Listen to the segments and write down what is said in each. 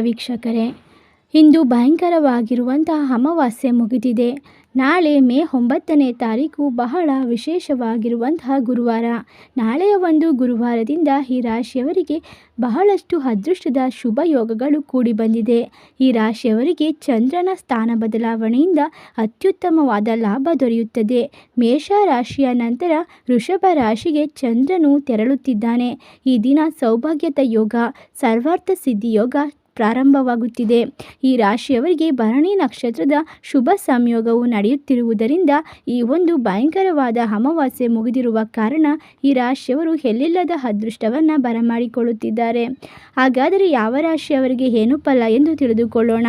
ವೀಕ್ಷಕರೇ, ಇಂದು ಭಯಂಕರವಾಗಿರುವಂತಹ ಅಮಾವಾಸ್ಯೆ ಮುಗಿದಿದೆ. ನಾಳೆ ಮೇ ಒಂಬತ್ತನೇ ತಾರೀಕು ಬಹಳ ವಿಶೇಷವಾಗಿರುವಂತಹ ಗುರುವಾರ. ನಾಳೆಯ ಒಂದು ಗುರುವಾರದಿಂದ ಈ ರಾಶಿಯವರಿಗೆ ಬಹಳಷ್ಟು ಅದೃಷ್ಟದ ಶುಭ ಯೋಗಗಳು ಕೂಡಿ ಬಂದಿದೆ. ಈ ರಾಶಿಯವರಿಗೆ ಚಂದ್ರನ ಸ್ಥಾನ ಬದಲಾವಣೆಯಿಂದ ಅತ್ಯುತ್ತಮವಾದ ಲಾಭ ದೊರೆಯುತ್ತದೆ. ಮೇಷ ರಾಶಿಯ ನಂತರ ವೃಷಭ ರಾಶಿಗೆ ಚಂದ್ರನು ತೆರಳುತ್ತಿದ್ದಾನೆ. ಈ ದಿನ ಸೌಭಾಗ್ಯದ ಯೋಗ, ಸರ್ವಾರ್ಥ ಸಿದ್ಧಿ ಯೋಗ ಪ್ರಾರಂಭವಾಗುತ್ತಿದೆ. ಈ ರಾಶಿಯವರಿಗೆ ಭರಣಿ ನಕ್ಷತ್ರದ ಶುಭ ಸಂಯೋಗವು ನಡೆಯುತ್ತಿರುವುದರಿಂದ ಈ ಒಂದು ಭಯಂಕರವಾದ ಅಮಾವಾಸ್ಯೆ ಮುಗಿದಿರುವ ಕಾರಣ ಈ ರಾಶಿಯವರು ಎಲ್ಲಿಲ್ಲದ ಅದೃಷ್ಟವನ್ನು ಬರಮಾಡಿಕೊಳ್ಳುತ್ತಿದ್ದಾರೆ. ಹಾಗಾದರೆ ಯಾವ ರಾಶಿಯವರಿಗೆ ಏನು ಫಲ ಎಂದು ತಿಳಿದುಕೊಳ್ಳೋಣ.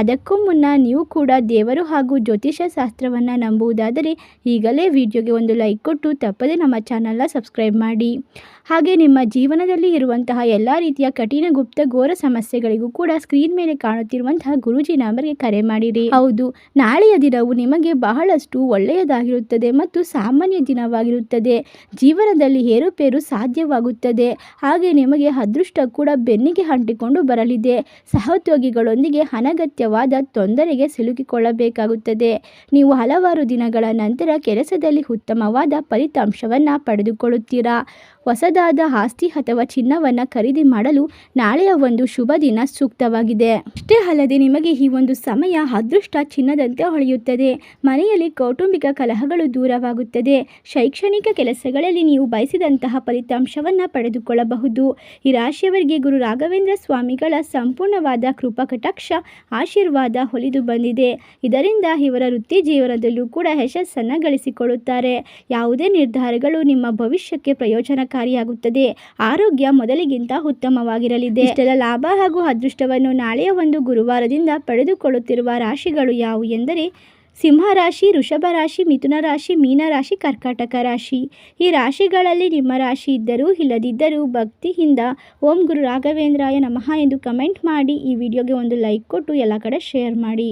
ಅದಕ್ಕೂ ಮುನ್ನ ನೀವು ಕೂಡ ದೇವರು ಹಾಗೂ ಜ್ಯೋತಿಷ ಶಾಸ್ತ್ರವನ್ನು ನಂಬುವುದಾದರೆ ಈಗಲೇ ವಿಡಿಯೋಗೆ ಒಂದು ಲೈಕ್ ಕೊಟ್ಟು ತಪ್ಪದೆ ನಮ್ಮ ಚಾನಲ್ನ ಸಬ್ಸ್ಕ್ರೈಬ್ ಮಾಡಿ. ಹಾಗೆ ನಿಮ್ಮ ಜೀವನದಲ್ಲಿ ಇರುವಂತಹ ಎಲ್ಲ ರೀತಿಯ ಕಠಿಣ ಗುಪ್ತ ಘೋರ ಸಮಸ್ಯೆಗಳಿಗೂ ಕೂಡ ಸ್ಕ್ರೀನ್ ಮೇಲೆ ಕಾಣುತ್ತಿರುವಂತಹ ಗುರುಜಿ ನಂಬರ್ಗೆ ಕರೆ ಮಾಡಿರಿ. ಹೌದು, ನಾಳೆಯ ದಿನವು ನಿಮಗೆ ಬಹಳಷ್ಟು ಒಳ್ಳೆಯದಾಗಿರುತ್ತದೆ ಮತ್ತು ಸಾಮಾನ್ಯ ದಿನವಾಗಿರುತ್ತದೆ. ಜೀವನದಲ್ಲಿ ಏರುಪೇರು ಸಾಧ್ಯವಾಗುತ್ತದೆ. ಹಾಗೆ ನಿಮಗೆ ಅದೃಷ್ಟ ಕೂಡ ಬೆನ್ನಿಗೆ ಅಂಟಿಕೊಂಡು ಬರಲಿದೆ. ಸಹೋದ್ಯೋಗಿಗಳೊಂದಿಗೆ ಅನಗತ್ಯವಾದ ತೊಂದರೆಗೆ ಸಿಲುಕಿಕೊಳ್ಳಬೇಕಾಗುತ್ತದೆ. ನೀವು ಹಲವಾರು ದಿನಗಳ ನಂತರ ಕೆಲಸದಲ್ಲಿ ಉತ್ತಮವಾದ ಫಲಿತಾಂಶವನ್ನು ಪಡೆದುಕೊಳ್ಳುತ್ತೀರಾ? ಹೊಸದಾದ ಆಸ್ತಿ ಅಥವಾ ಚಿನ್ನವನ್ನು ಖರೀದಿ ಮಾಡಲು ನಾಳೆಯ ಒಂದು ಶುಭ ದಿನ ಸೂಕ್ತವಾಗಿದೆ. ಅಷ್ಟೇ ಅಲ್ಲದೆ ನಿಮಗೆ ಈ ಒಂದು ಸಮಯ ಅದೃಷ್ಟ ಚಿನ್ನದಂತೆ ಹೊಳೆಯುತ್ತದೆ. ಮನೆಯಲ್ಲಿ ಕೌಟುಂಬಿಕ ಕಲಹಗಳು ದೂರವಾಗುತ್ತದೆ. ಶೈಕ್ಷಣಿಕ ಕೆಲಸಗಳಲ್ಲಿ ನೀವು ಬಯಸಿದಂತಹ ಫಲಿತಾಂಶವನ್ನು ಪಡೆದುಕೊಳ್ಳಬಹುದು. ಈ ರಾಶಿಯವರಿಗೆ ಗುರು ರಾಘವೇಂದ್ರ ಸ್ವಾಮಿಗಳ ಸಂಪೂರ್ಣವಾದ ಕೃಪಕಟಾಕ್ಷ, ಆಶೀರ್ವಾದ ಹೊಲಿದು ಬಂದಿದೆ. ಇದರಿಂದ ಇವರ ವೃತ್ತಿ ಜೀವನದಲ್ಲೂ ಕೂಡ ಯಶಸ್ಸನ್ನು ಗಳಿಸಿಕೊಳ್ಳುತ್ತಾರೆ. ಯಾವುದೇ ನಿರ್ಧಾರಗಳು ನಿಮ್ಮ ಭವಿಷ್ಯಕ್ಕೆ ಪ್ರಯೋಜನಕಾರಿಯಾಗುತ್ತದೆ. ಆರೋಗ್ಯ ಮೊದಲಿಗಿಂತ ಉತ್ತಮವಾಗಿರಲಿದೆ. ಇಷ್ಟೆಲ್ಲ ಲಾಭ ಹಾಗೂ ಅದೃಷ್ಟವನ್ನು ನಾಳೆಯ ಒಂದು ಗುರುವಾರದಿಂದ ಪಡೆದುಕೊಳ್ಳುತ್ತಿರುವ ರಾಶಿಗಳು ಯಾವುವು ಎಂದರೆ ಸಿಂಹ ರಾಶಿ ವೃಷಭ ರಾಶಿ, ಮಿಥುನ ರಾಶಿ, ಮೀನ ರಾಶಿ, ಕರ್ಕಾಟಕ ರಾಶಿ. ಈ ರಾಶಿಗಳಲ್ಲಿ ನಿಮ್ಮ ರಾಶಿ ಇದ್ದರೂ ಇಲ್ಲದಿದ್ದರೂ ಭಕ್ತಿಯಿಂದ ಓಂ ಗುರು ರಾಘವೇಂದ್ರಾಯ ನಮಃ ಎಂದು ಕಮೆಂಟ್ ಮಾಡಿ ಈ ವಿಡಿಯೋಗೆ ಒಂದು ಲೈಕ್ ಕೊಟ್ಟು ಎಲ್ಲ ಕಡೆ ಶೇರ್ ಮಾಡಿ.